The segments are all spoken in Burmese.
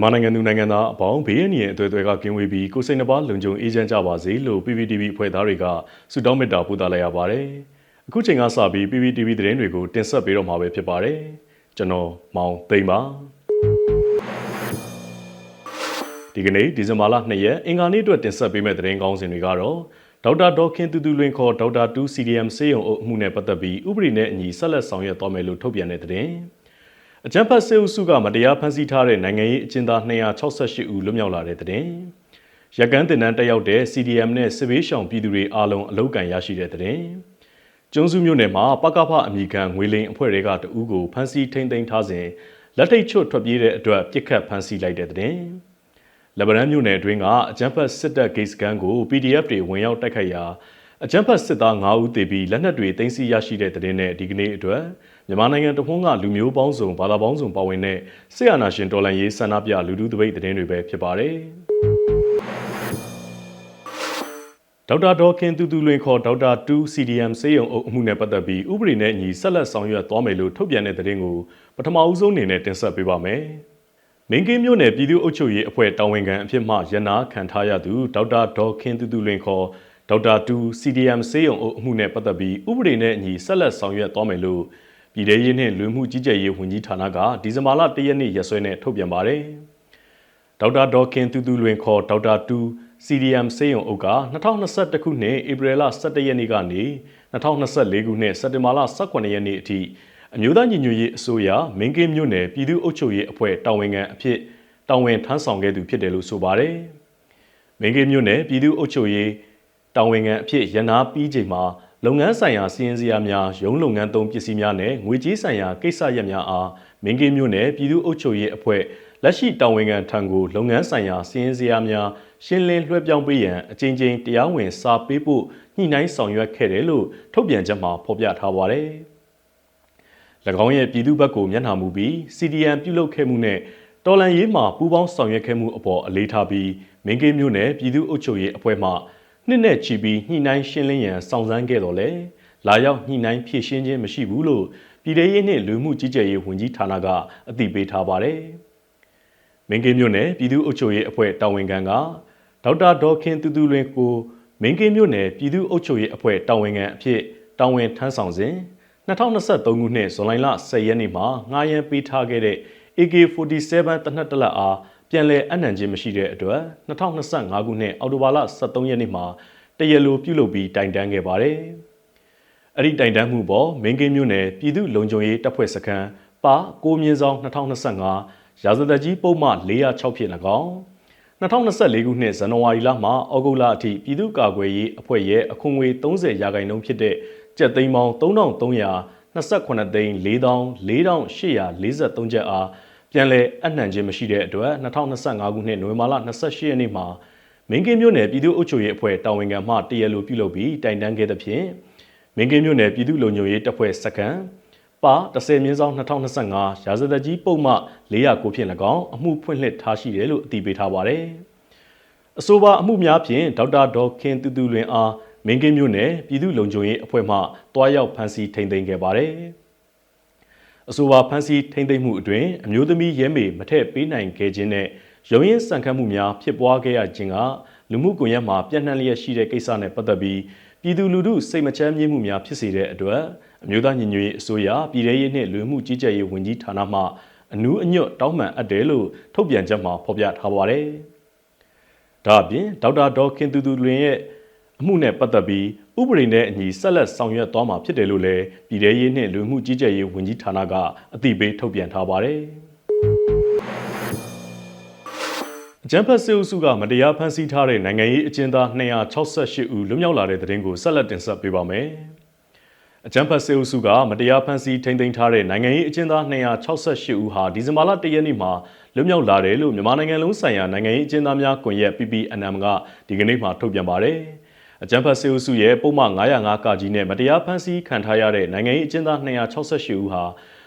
မြန်မာနိုင်ငံသူနိုင်ငံသားအပေါင်းဘေးအန္တရာယ်အသွယ်အသွယ်ကကင်းဝေးပြီးကိုယ်စိတ်နှပါလုံခြုံအေးချမ်းကြပါစေလို့ PPTV ဖွဲ့သားတွေကဆုတောင်းမေတ္တာပို့သလိုက်ရပါတယ်။အခုချိန်ကစပြီး PPTV သတင်းတွေကိုတင်ဆက်ပေးတော့မှာပဲဖြစ်ပါတယ်။ကျွန်တော်မောင်သိမ့်ပါ။ဒီကနေ့ဒီဇင်ဘာလ2ရက်အင်္ဂါနေ့အတွက်တင်ဆက်ပေးမယ့်သတင်းကောင်းစင်တွေကတော့ဒေါက်တာဒေါခင်တူတူလွင်ခေါ်ဒေါက်တာ2 CDM စေယုံအုပ်အမှုနဲ့ပတ်သက်ပြီးဥပဒေနဲ့အညီဆက်လက်ဆောင်ရွက်သွားမယ်လို့ထုတ်ပြန်တဲ့သတင်း။ အကြံဖတ်စေအုပ်စုကမတရားဖမ်းဆီးထားတဲ့နိုင်ငံရေးအကျဉ်းသား268ဦးလွတ်မြောက်လာတဲ့တဲ့။ရကန်တင်နန်းတက်ရောက်တဲ့ CDM နဲ့စစ်ဘေးရှောင်ပြည်သူတွေအားလုံးအလုကန်ရရှိတဲ့တဲ့။ကျွန်းစုမြို့နယ်မှာပကဖအမိခံငွေလိန်အဖွဲ့တွေကတဦးကိုဖမ်းဆီးထိန်းသိမ်းထားစဉ်လက်ထိတ်ချွတ်ထွက်ပြေးတဲ့အတွက်ပြစ်ခတ်ဖမ်းဆီးလိုက်တဲ့တဲ့။လက်ဗနန်မြို့နယ်အတွင်းကအကြံဖတ်စစ်တပ်ဂိတ်စကန်ကို PDF တွေဝင်ရောက်တိုက်ခိုက်ရာ အကြမ်းဖက်စစ်သား9ဦးသေပြီးလက်နက်တွေတင်စီရရှိတဲ့တဲ့နဲ့ဒီကနေ့အတွက်မြန်မာနိုင်ငံတခွန်းကလူမျိုးပေါင်းစုံဘာသာပေါင်းစုံပါဝင်တဲ့ဆီယနာရှင်တော်လန်ရေးဆန္ဒပြလူထုတပိတ်တဲ့တွေပဲဖြစ်ပါတယ်။ဒေါက်တာဒေါခင်တူတူလွင်ခေါ်ဒေါက်တာ2 CDM စေယုံအုပ်အမှုနဲ့ပတ်သက်ပြီးဥပဒေနဲ့အညီဆက်လက်ဆောင်ရွက်သွားမယ်လို့ထုတ်ပြန်တဲ့သတင်းကိုပထမဦးဆုံးအနေနဲ့တင်ဆက်ပေးပါမယ်။မင်းကင်းမြို့နယ်ပြည်သူ့အုပ်ချုပ်ရေးအဖွဲ့တာဝန်ခံအဖြစ်မှရနာခံထားရသူဒေါက်တာဒေါခင်တူတူလွင်ခေါ် ဒေါက်တာတူ CDM စေယုံအုပ်အမှုနဲ့ပတ်သက်ပြီးဥပဒေနဲ့အညီဆက်လက်ဆောင်ရွက်သွားမယ်လို့ပြည်ထောင်ရေးနှင့်လူမှုကြီးကြပ်ရေးဝန်ကြီးဌာနကဒီဇင်ဘာလ၁ရက်နေ့ရက်စွဲနဲ့ထုတ်ပြန်ပါတယ်။ဒေါက်တာဒေါခင်တူတူလွင်ခေါ်ဒေါက်တာတူ CDM စေယုံအုပ်က2021ခုနှစ်ဧပြီလ17ရက်နေ့ကနေ2024ခုနှစ်စက်တင်ဘာလ18ရက်နေ့အထိအမျိုးသားညီညွတ်ရေးအစိုးရမင်းကင်းမြို့နယ်ပြည်သူ့အုပ်ချုပ်ရေးအဖွဲ့တာဝန်ခံအဖြစ်တာဝန်ထမ်းဆောင်ခဲ့သူဖြစ်တယ်လို့ဆိုပါတယ်။မင်းကင်းမြို့နယ်ပြည်သူ့အုပ်ချုပ်ရေး တာဝန်ခံအဖြစ်ရနာပြီးချိန်မှာလုပ်ငန်းဆိုင်ရာစီရင်စရာများရုံးလုပ်ငန်းသုံးပစ္စည်းများနဲ့ငွေကြေးဆိုင်ရာကိစ္စရပ်များအားမင်းကင်းမြို့နယ်ပြည်သူ့အုပ်ချုပ်ရေးအဖွဲ့လက်ရှိတာဝန်ခံထံကိုလုပ်ငန်းဆိုင်ရာစီရင်စရာများရှင်းလင်းလွှဲပြောင်းပေးရန်အကြိမ်ကြိမ်တရားဝင်စာပေးဖို့ညှိနှိုင်းဆောင်ရွက်ခဲ့တယ်လို့ထုတ်ပြန်ချက်မှာဖော်ပြထားပါတယ်။၎င်းရဲ့ပြည်သူ့ဘက်ကိုမျက်နှာမူပြီး CDN ပြုလုပ်ခဲ့မှုနဲ့တော်လန်ရေးမှာပူးပေါင်းဆောင်ရွက်ခဲ့မှုအပေါ်အလေးထားပြီးမင်းကင်းမြို့နယ်ပြည်သူ့အုပ်ချုပ်ရေးအဖွဲ့မှ နှစ်နဲ့ချီပြီးညှိနှိုင်းရှင်းလင်းရန်စောင့်စမ်းခဲ့တော်လဲလာရောက်ညှိနှိုင်းဖြည့်ရှင်းခြင်းမရှိဘူးလို့ပြည်ထောင်ရေးနှင့်လူမှုကြီးကြပ်ရေးဝန်ကြီးဌာနကအသိပေးထားပါတယ်။မင်းကင်းမြို့နယ်ပြည်သူ့အုပ်ချုပ်ရေးအဖွဲ့တာဝန်ခံကဒေါက်တာဒေါခင်တူတူလွင်ကိုမင်းကင်းမြို့နယ်ပြည်သူ့အုပ်ချုပ်ရေးအဖွဲ့တာဝန်ခံအဖြစ်တာဝန်ထမ်းဆောင်စဉ်2023ခုနှစ်ဇွန်လ10ရက်နေ့မှာငှားရမ်းပေးထားခဲ့တဲ့ AK47 တနက်တလက်အား ပြန်လည်အနှံခြင်းမရှိတဲ့အတွက်2025ခုနှစ်အောက်တိုဘာလ23ရက်နေ့မှာတရလိုပြုလုပ်ပြီးတိုင်တန်းခဲ့ပါတယ်။အဲ့ဒီတိုင်တန်းမှုပေါ်မင်းကင်းမြို့နယ်ပြည်သူ့လုံခြုံရေးတပ်ဖွဲ့စခန်းပါ6မြင်းဆောင်2025ရာဇသက်ကြီးပုံမှ406ဖြစ်၎င်း2024ခုနှစ်ဇန်နဝါရီလမှဩဂုတ်လအထိပြည်သူ့ကာကွယ်ရေးအဖွဲ့ရဲ့အခွန်ငွေ30ရာခိုင်နှုန်းဖြစ်တဲ့ကျပ်သိန်းပေါင်း3328သိန်း4443ကျပ်အား ပြန်လည်အနှံခြင်းမရှိတဲ့အတွက်2025ခုနှစ်နိုဝင်ဘာလ28ရက်နေ့မှာမင်းကင်းမြို့နယ်ပြည်သူ့အုပ်ချုပ်ရေးအဖွဲ့တာဝန်ခံမှတရလိုပြုလုပ်ပြီးတိုင်တန်းခဲ့တဲ့ဖြင့်မင်းကင်းမြို့နယ်ပြည်သူ့လုံခြုံရေးတပ်ဖွဲ့စကန်ပါ30မြင်းဆောင်2025ရာဇသက်ကြီးပုံမှ409ဖြင့်၎င်းအမှုဖွင့်လှစ်ထားရှိတယ်လို့အတည်ပြုထားပါတယ်။အဆိုပါအမှုများဖြင့်ဒေါက်တာဒေါ်ခင်တူတူလွင်အားမင်းကင်းမြို့နယ်ပြည်သူ့လုံခြုံရေးအဖွဲ့မှတွားရောက်ဖမ်းဆီးထိန်းသိမ်းခဲ့ပါတယ်။ အဆိုပါဖမ်းဆီးထိန်းသိမ်းမှုအတွင်အမျိုးသမီးရဲမေမထက်ပေးနိုင်ခဲ့ခြင်းနဲ့ရုံရင်စံခတ်မှုများဖြစ်ပွားခဲ့ရခြင်းကလူမှုကွန်ရက်မှာပြန့်နှံ့လျက်ရှိတဲ့ကိစ္စနဲ့ပတ်သက်ပြီးပြည်သူလူထုစိတ်မချမ်းမြေ့မှုများဖြစ်စေတဲ့အတွက်အမျိုးသားညီညွတ်ရေးအစိုးရပြည်ထရေးနှင့်လူမှုကြီးကြပ်ရေးဝန်ကြီးဌာနမှအနူးအညွတ်တောင်းပန်အပ်တယ်လို့ထုတ်ပြန်ချက်မှာဖော်ပြထားပါတယ်။ဒါအပြင်ဒေါက်တာဒေါ်ခင်တူတူလွင်ရဲ့ အမှုနဲ့ပတ်သက်ပြီးဥပဒေနဲ့အညီဆက်လက်ဆောင်ရွက်သွားမှာဖြစ်တယ်လို့လည်းပြည်ထရေးနှင့်လူမှုကြီးကြပ်ရေးဝန်ကြီးဌာနကအသိပေးထုတ်ပြန်ထားပါတယ်။အကြံဖတ်စစ်အုပ်စုကမတရားဖမ်းဆီးထားတဲ့နိုင်ငံရေးအကျဉ်းသား268ဦးလွတ်မြောက်လာတဲ့တဲ့တင်ကိုဆက်လက်တင်ဆက်ပေးပါမယ်။အကြံဖတ်စစ်အုပ်စုကမတရားဖမ်းဆီးထိန်းသိမ်းထားတဲ့နိုင်ငံရေးအကျဉ်းသား268ဦးဟာဒီဇင်ဘာလ1ရက်နေ့မှာလွတ်မြောက်လာတယ်လို့မြန်မာနိုင်ငံလုံးဆိုင်ရာနိုင်ငံရေးအကျဉ်းသားများကွန်ရက် PPNM ကဒီကနေ့မှထုတ်ပြန်ပါတယ်။ အကြံဖတ်စေအုပ်စုရဲ့ပုံမှန်905ကကြီးနဲ့မတရားဖမ်းဆီးခံထားရတဲ့နိုင်ငံရေးအကျဉ်းသား268ဦးဟာ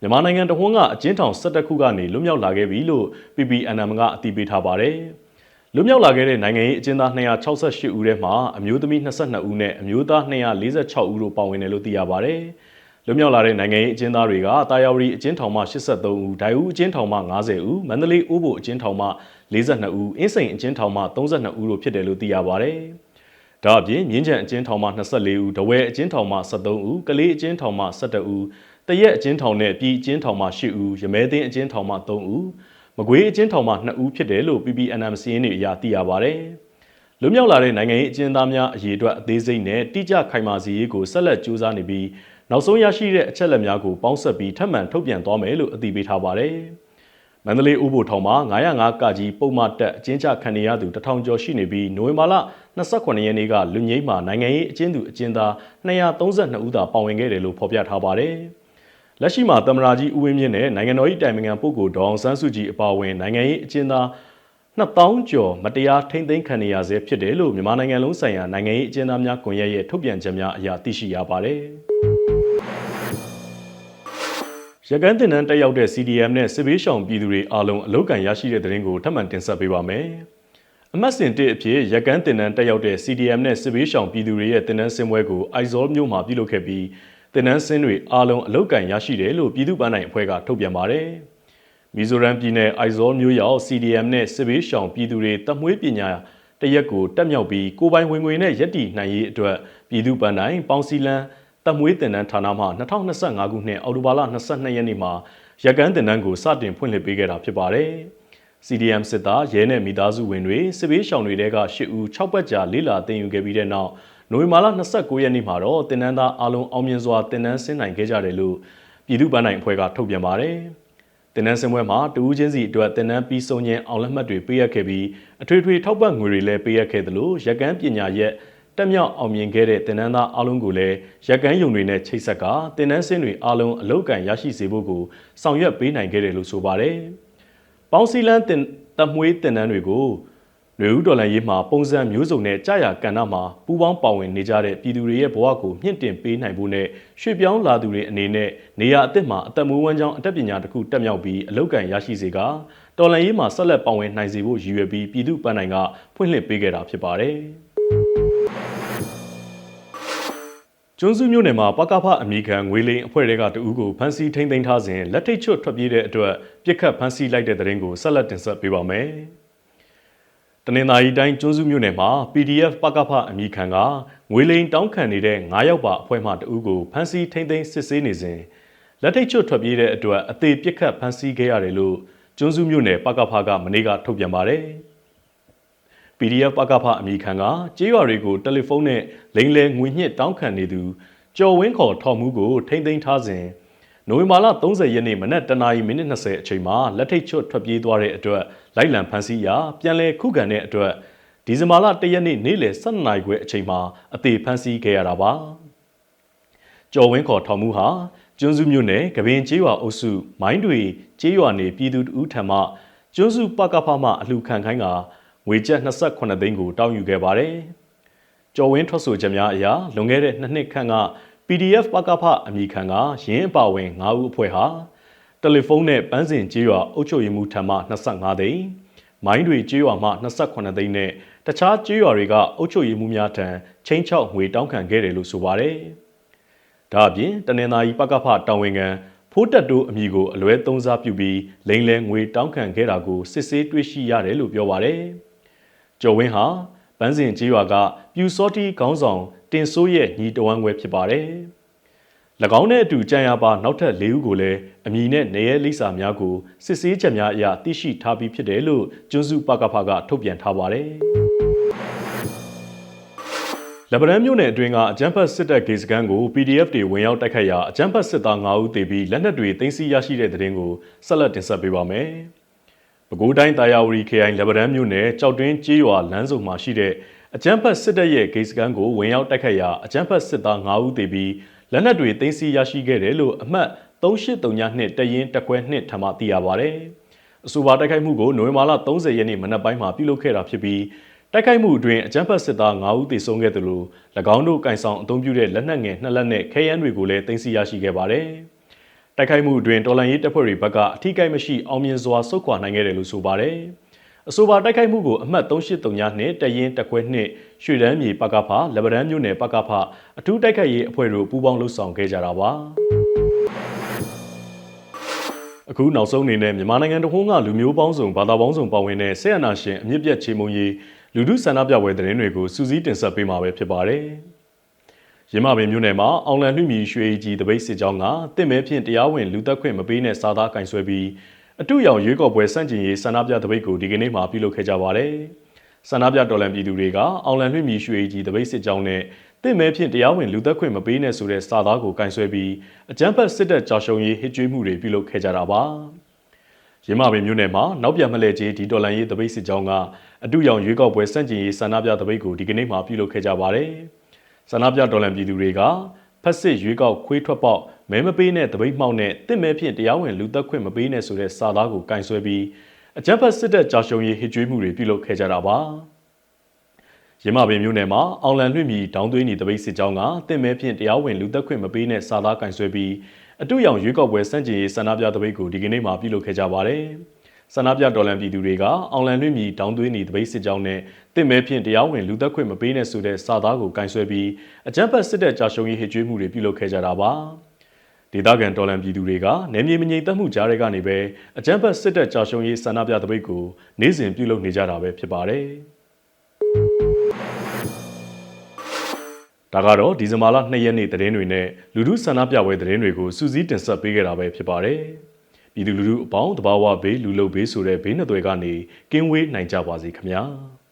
မြန်မာနိုင်ငံတဝန်းကအကျဉ်းထောင်17ခုကနေလွတ်မြောက်လာခဲ့ပြီလို့ PPNM ကအတည်ပြုထားပါတယ်။လွတ်မြောက်လာခဲ့တဲ့နိုင်ငံရေးအကျဉ်းသား268ဦးထဲမှာအမျိုးသမီး22ဦးနဲ့အမျိုးသား246ဦးတို့ပါဝင်တယ်လို့သိရပါတယ်။လွတ်မြောက်လာတဲ့နိုင်ငံရေးအကျဉ်းသားတွေကတာယာဝတီအကျဉ်းထောင်မှ83ဦး၊ဒိုင်ဦးအကျဉ်းထောင်မှ90ဦး၊မန္တလေးအိုးဘိုအကျဉ်းထောင်မှ42ဦး၊အင်းစိန်အကျဉ်းထောင်မှ32ဦးတို့ဖြစ်တယ်လို့သိရပါဗျ။ ဒါအပြင်မြင်းချံအကျဉ်းထောင်မှ24ဦး၊ဒဝဲအကျဉ်းထောင်မှ73ဦး၊ကလေးအကျဉ်းထောင်မှ17ဦး၊တရက်အကျဉ်းထောင်နဲ့ပြည်အကျဉ်းထောင်မှ8ဦး၊ရမဲသိန်းအကျဉ်းထောင်မှ3ဦး၊မကွေးအကျဉ်းထောင်မှ2ဦးဖြစ်တယ်လို့ PPNM စီးရင်တွေအရသိရပါဗျ။လွတ်မြောက်လာတဲ့နိုင်ငံရေးအကျဉ်းသားများအရေးအတွက်အသေးစိတ်နဲ့တိကျခိုင်မာစီရေးကိုဆက်လက်ကြိုးစားနေပြီးနောက်ဆုံးရရှိတဲ့အချက်လက်များကိုပေါင်းစပ်ပြီးထပ်မံထုတ်ပြန်သွားမယ်လို့အတည်ပြုထားပါတယ်။ မန္တလေးဥပိုလ်ထောင်မှာ905ကကြီးပုံမှန်တက်အကျဉ်းချခံနေရသူတထောင်ကျော်ရှိနေပြီးနိုဝင်ဘာလ28ရက်နေ့ကလူငိမ့်မှာနိုင်ငံရေးအကျဉ်းသူအကျဉ်းသား232ဦးသာပါဝင်ခဲ့တယ်လို့ဖော်ပြထားပါတယ်။လက်ရှိမှာတမရာကြီးဦးဝင်းမြင့်နဲ့နိုင်ငံတော်၏တိုင်ပင်ခံပုဂ္ဂိုလ်ဒေါအောင်ဆန်းစုကြည်အပါအဝင်နိုင်ငံရေးအကျဉ်းသား2000ကျော်မတရားထိမ့်သိမ်းခံနေရဆဲဖြစ်တယ်လို့မြန်မာနိုင်ငံလုံးဆိုင်ရာနိုင်ငံရေးအကျဉ်းသားများကွန်ရက်ရဲ့ထုတ်ပြန်ချက်များအရသိရှိရပါတယ်။ ရကန်တင်နန်းတက်ရောက်တဲ့ CDM နဲ့စစ်ဘေးရှောင်ပြည်သူတွေအားလုံးအလုကန်ရရှိတဲ့သတင်းကိုထပ်မံတင်ဆက်ပေးပါမယ်။အမတ်စင်တစ်အဖြစ်ရကန်တင်နန်းတက်ရောက်တဲ့ CDM နဲ့စစ်ဘေးရှောင်ပြည်သူတွေရဲ့တင်နန်းစင်ပွဲကိုအိုက်ဇောမြို့မှာပြုလုပ်ခဲ့ပြီးတင်နန်းစင်တွေအားလုံးအလုကန်ရရှိတယ်လို့ပြည်သူ့ပန်းတိုင်အဖွဲ့ကထုတ်ပြန်ပါတယ်။မီဇိုရမ်ပြည်နယ်အိုက်ဇောမြို့ရောက် CDM နဲ့စစ်ဘေးရှောင်ပြည်သူတွေတမွေးပညာတရက်ကိုတက်မြောက်ပြီးကိုပိုင်ဝင်ငွေနဲ့ရက်တီနိုင်ရေးအတွက်ပြည်သူ့ပန်းတိုင်ပေါင်းစီလန် တမွေးတင်နန်းဌာနမှ2025ခုနှစ်အောက်တိုဘာလ22ရက်နေ့မှာရကန်တင်နန်းကိုစတင်ဖွင့်လှစ်ပေးခဲ့တာဖြစ်ပါတယ်။ CDM စစ်သားရဲနဲ့မိသားစုဝင်တွေစစ်ဘေးရှောင်တွေက10ဦး6ပတ်ကြာလေးလာတင်ယူခဲ့ပြီးတဲ့နောက်နိုဝင်ဘာလ29ရက်နေ့မှာတော့တင်နန်းသားအလုံးအောင်မြင်စွာတင်နန်းဆင်းနိုင်ခဲ့ကြတယ်လို့ပြည်သူ့ပန်းတိုင်အဖွဲ့ကထုတ်ပြန်ပါတယ်။တင်နန်းစင်ပွဲမှာတူးချင်းစီအတွက်တင်နန်းပြီးဆုံးခြင်းအောင်လက်မှတ်တွေပေးရခဲ့ပြီးအထွေထွေထောက်ပံ့ငွေတွေလည်းပေးရခဲ့သလိုရက်ကန်းပညာရက် တက်မြောက်အောင်မြင်ခဲ့တဲ့တင်နန်းသားအားလုံးကိုလည်းရက်ကန်းယုံတွေနဲ့ချိတ်ဆက်ကတင်နန်းစင်းတွေအားလုံးအလောက်ကန်ရရှိစေဖို့ကိုဆောင်ရွက်ပေးနိုင်ခဲ့တယ်လို့ဆိုပါတယ်။ပေါင်းစီလန်းတင်တမွေးတင်နန်းတွေကိုနွေဦးဒေါ်လာရေးမှာပုံစံမျိုးစုံနဲ့ကြာရကဏ္ဍမှာပူးပေါင်းပါဝင်နေကြတဲ့ပြည်သူတွေရဲ့ဘဝကိုမြင့်တင်ပေးနိုင်ဖို့နဲ့ရွှေ့ပြောင်းလာသူတွေအနေနဲ့နေရာအသစ်မှာအသက်မွေးဝမ်းကြောင်းအတတ်ပညာတစ်ခုတက်မြောက်ပြီးအလောက်ကန်ရရှိစေကတော်လန်ရေးမှာဆက်လက်ပါဝင်နိုင်စေဖို့ရည်ရွယ်ပြီးပြည်သူ့ပန်းနိုင်ကဖွင့်လှစ်ပေးခဲ့တာဖြစ်ပါတယ်။ ကျွန်းစုမြို့နယ်မှာပကဖအမိခံငွေလိန်အဖွဲ့တွေကတဦးကိုဖမ်းဆီးထိန်းသိမ်းထားစဉ်လက်ထိတ်ချွတ်ထွက်ပြေးတဲ့အတွက်ပြစ်ခတ်ဖမ်းဆီးလိုက်တဲ့တဲ့ရင်ကိုဆက်လက်တင်ဆက်ပေးပါမယ်။တနင်္သာရီတိုင်းကျွန်းစုမြို့နယ်မှာ PDF ပကဖအမိခံကငွေလိန်တောင်းခံနေတဲ့9ယောက်ပါအဖွဲ့မှတဦးကိုဖမ်းဆီးထိန်းသိမ်းစစ်ဆေးနေစဉ်လက်ထိတ်ချွတ်ထွက်ပြေးတဲ့အတွက်အသေးပြစ်ခတ်ဖမ်းဆီးခဲ့ရတယ်လို့ကျွန်းစုမြို့နယ်ပကဖကမနေ့ကထုတ်ပြန်ပါတယ်။ PDF ပကဖအမိခံကကြေးရွာတွေကိုတယ်လီဖုန်းနဲ့လိမ်လည်ငွေညှစ်တောင်းခံနေသူကျော်ဝင်းခေါ်ထော်မှုကိုထိမ့်သိမ်းထားစဉ်နိုဝင်ဘာလ30ရက်နေ့မနက်တနာရီမိနစ်20အချိန်မှာလက်ထိတ်ချွတ်ထွက်ပြေးသွားတဲ့အတွက်လိုက်လံဖမ်းဆီးရာပြန်လည်ခုခံတဲ့အတွက်ဒီဇင်ဘာလ1ရက်နေ့နေ့လယ်12နာရီခွဲအချိန်မှာအသေးဖမ်းဆီးခဲ့ရတာပါကျော်ဝင်းခေါ်ထောင်မှုဟာကျွန်းစုမြို့နယ်ကပင်ကျေးရွာအုပ်စုမိုင်းတွေကျေးရွာနေပြည်သူဦးထံမှကျွန်းစုပကဖမှအလှခံခိုင်းက ငွေကျပ်28သိန်းကိုတောင်းယူခဲ့ပါတယ်ကျော်ဝင်းထွက်ဆိုချက်များအရလွန်ခဲ့တဲ့နှစ်နှစ်ခန့်က PDF ပကဖအမိခံကရင်းအပါဝင်9ဦးအဖွဲ့ဟာတယ်လီဖုန်းနဲ့ပန်းစင်ကြေးရွာအုပ်ချုပ်ရေးမှူးထံမှ25သိန်းမိုင်းတွေကြေးရွာမှ28သိန်းနဲ့တခြားကြေးရွာတွေကအုပ်ချုပ်ရေးမှူးများထံချင်းချောက်ငွေတောင်းခံခဲ့တယ်လို့ဆိုပါတယ်။ဒါအပြင်တနင်္သာရီပကဖတာဝန်ခံဖိုးတက်တိုးအမည်ကိုအလွဲသုံးစားပြုပြီးလိန်လဲငွေတောင်းခံခဲ့တာကိုစစ်ဆေးတွေ့ရှိရတယ်လို့ပြောပါတယ်။ ကျော်ဝင်းဟာပန်းစင်ကြေးရွာကပြူစောတီခေါင်းဆောင်တင်စိုးရဲ့ညီတဝမ်းခွဲဖြစ်ပါတယ်။၎င်းနဲ့အတူကြံရပါနောက်ထပ်၄ဦးကိုလည်းအမည်နဲ့နေရဲလိပ်စာများကိုစစ်ဆေးချက်များအရသိရှိထားပြီးဖြစ်တယ်လို့ကျွန်းစုပကဖကထုတ်ပြန်ထားပါတယ်။လဗရန်မြို့နယ်အတွင်းကအကြမ်းဖက်စစ်တပ်ဂေစကန်ကို PDF တွေဝင်ရောက်တိုက်ခတ်ရာအကြမ်းဖက်စစ်သား9ဦးသေပြီးလက်နက်တွေသိမ်းဆည်းရရှိတဲ့တဲ့တင်ကိုဆက်လက်တင်ဆက်ပေးပါမယ်။ ပဲခူးတိုင်းတာယာဝတီခရိုင်လဗရန်မြို့နယ်ကြောက်တွင်းကျေးရွာလမ်းစုံမှာရှိတဲ့အကြမ်းဖက်စစ်တပ်ရဲ့ဂိတ်စကန်ကိုဝင်ရောက်တိုက်ခတ်ရာအကြမ်းဖက်စစ်သား9ဦးသေပြီးလက်နက်တွေသိမ်းဆည်းရရှိခဲ့တယ်လို့အမှတ်3832နှစ်တရင်တက်ခွဲနှစ်ထံမှသိရပါဗျ။အဆိုပါတိုက်ခိုက်မှုကိုနိုဝင်ဘာလ30ရက်နေ့မနက်ပိုင်းမှာပြုလုပ်ခဲ့တာဖြစ်ပြီးတိုက်ခိုက်မှုအတွင်းအကြမ်းဖက်စစ်သား9ဦးသေဆုံးခဲ့တယ်လို့၎င်းတို့ကင်ဆောင်အုံပြုတဲ့လက်နက်ငယ်နှစ်လက်နဲ့ခဲယမ်းတွေကိုလည်းသိမ်းဆည်းရရှိခဲ့ပါတယ်။ တိုက်ခိုက်မှုအတွင်းတော်လန်ရေးတပ်ဖွဲ့တွေဘက်ကအထိကိမရှိအောင်မြင်စွာဆုတ်ခွာနိုင်ခဲ့တယ်လို့ဆိုပါတယ်။အဆိုပါတိုက်ခိုက်မှုကိုအမှတ်3839နှင့်တရင်တက်ခွဲနှင့်ရွှေတန်းမြေပကဖလက်ဗရန်မြို့နယ်ပကဖအထူးတိုက်ခိုက်ရေးအဖွဲ့တို့ပူးပေါင်းလှုပ်ဆောင်ခဲ့ကြတာပါအခုနောက်ဆုံးအနေနဲ့မြန်မာနိုင်ငံတဝန်းကလူမျိုးပေါင်းစုံဘာသာပေါင်းစုံပါဝင်တဲ့ဆေးရနာရှင်အမြင့်ပြတ်ချေမှုန်းရေးလူထုဆန္ဒပြပွဲသတင်းတွေကိုစူးစီးတင်ဆက်ပေးမှာပဲဖြစ်ပါတယ်။ ရင်းမပင်မြို့နယ်မှာအောင်လန်လွှမီရွှေကြီးတပိတ်စစ်ကြောင်းကတင့်မဲဖြင့်တရားဝင်လူသက်ခွင့်မပေးတဲ့စာသားကင်ဆွဲပြီးအတူရောင်ရွေးကော်ပွဲစန့်ကျင်ရေးဆန္ဒပြတပိတ်ကိုဒီကနေ့မှပြုလုပ်ခဲ့ကြပါတယ်။ဆန္ဒပြတော်လှန်ပြည်သူတွေကအောင်လန်လွှမီရွှေကြီးတပိတ်စစ်ကြောင်းနဲ့တင့်မဲဖြင့်တရားဝင်လူသက်ခွင့်မပေးနဲ့ဆိုတဲ့စာသားကိုကင်ဆွဲပြီးအကြမ်းဖက်စစ်တပ်ကြာရှုံရေးဟစ်ကြွေးမှုတွေပြုလုပ်ခဲ့ကြတာပါ။ရင်းမပင်မြို့နယ်မှာနောက်ပြန်မလဲကြီးဒီတော်လန်ရေးတပိတ်စစ်ကြောင်းကအတူရောင်ရွေးကောက်ပွဲစန့်ကျင်ရေးဆန္ဒပြတပိတ်ကိုဒီကနေ့မှပြုလုပ်ခဲ့ကြပါတယ်။ ဆန္ဒပြတော်လန်ပြည်သူတွေကဖက်စစ်ရွေးကောက်ခွေးထွက်ပေါက်မဲမပေးနဲ့တပိတ်မှောက်နဲ့တစ်မဲဖြင့်တရားဝင်လူသက်ခွင့်မပေးနဲ့ဆိုတဲ့စာသားကိုကင်ဆွဲပြီးအကြမ်းဖက်စစ်တပ်ကြာရှုံရေးဟစ်ကြွေးမှုတွေပြုလုပ်ခဲ့ကြတာပါ။ရမပင်မြို့နယ်မှာအောင်လန်လွှင့်မီတောင်းသွင်းနေတပိတ်စစ်ကြောင်းကတစ်မဲဖြင့်တရားဝင်လူသက်ခွင့်မပေးနဲ့စာသားကင်ဆွဲပြီးအတူရောင်ရွေးကောက်ပွဲစန့်ကျင်ရေးဆန္ဒပြတပိတ်ကိုဒီကနေ့မှပြုလုပ်ခဲ့ကြပါတယ်။ ဆန္ဒပြတော်လှန်ပြည်သူတွေကအောင်လန်လွှင့်မီတောင်းသွင်းနေတပိတ်စစ်ကြောင်းနဲ့တစ်မဲဖြင့်တရားဝင်လူသက်ခွင့်မပေးနဲ့ဆိုတဲ့စာသားကိုကင်ဆွဲပြီးအကြမ်းဖက်စစ်တပ်ကြာရှုံရေးဟစ်ကြွေးမှုတွေပြုလုပ်ခဲ့ကြတာပါ။ဒေသခံတော်လှန်ပြည်သူတွေကနေမြေမငြိမ်သက်မှုကြားတွေကနေပဲအကြမ်းဖက်စစ်တပ်ကြာရှုံရေးဆန္ဒပြတပိတ်ကိုနေ့စဉ်ပြုလုပ်နေကြတာပဲဖြစ်ပါတယ်။ဒါကတော့ဒီဇင်ဘာလ2ရက်နေ့သတင်းတွေနဲ့လူထုဆန္ဒပြပွဲသတင်းတွေကိုစူးစီးတင်ဆက်ပေးခဲ့တာပဲဖြစ်ပါတယ်။ ပြည်သူလူထုအပေါင်းတဘာဝဘေးလူလုဘေးဆိုတဲ့ဘေးနှစ်သွယ်ကနေကင်းဝေးနိုင်ကြပါစေခင်ဗျာ။